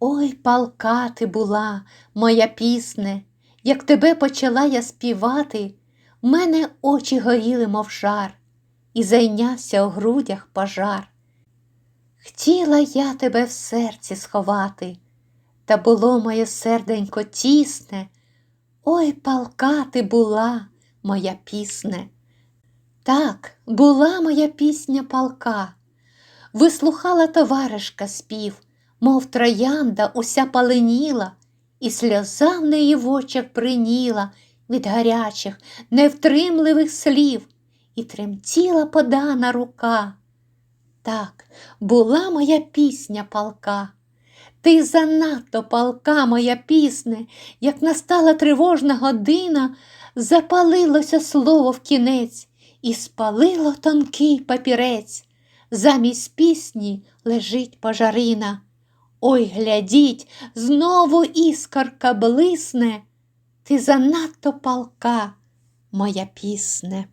Ой, палка ти була, моя пісне, як тебе почала я співати, в мене очі горіли, мов жар, і зайнявся у грудях пожар. Хотіла я тебе в серці сховати, та було моє серденько тісне. Ой, палка ти була, моя пісне. Так, була моя пісня палка, вислухала товаришка спів, мов троянда уся паленіла, і сльоза в неї в очах приніла від гарячих, невтримливих слів, і тремтіла подана рука. Так, була моя пісня палка. Ти занадто палка, моя пісне, як настала тривожна година, запалилося слово в кінець і спалило тонкий папірець. Замість пісні лежить пожарина. Ой, глядіть, знову іскорка блисне. Ти занадто палка, моя пісне.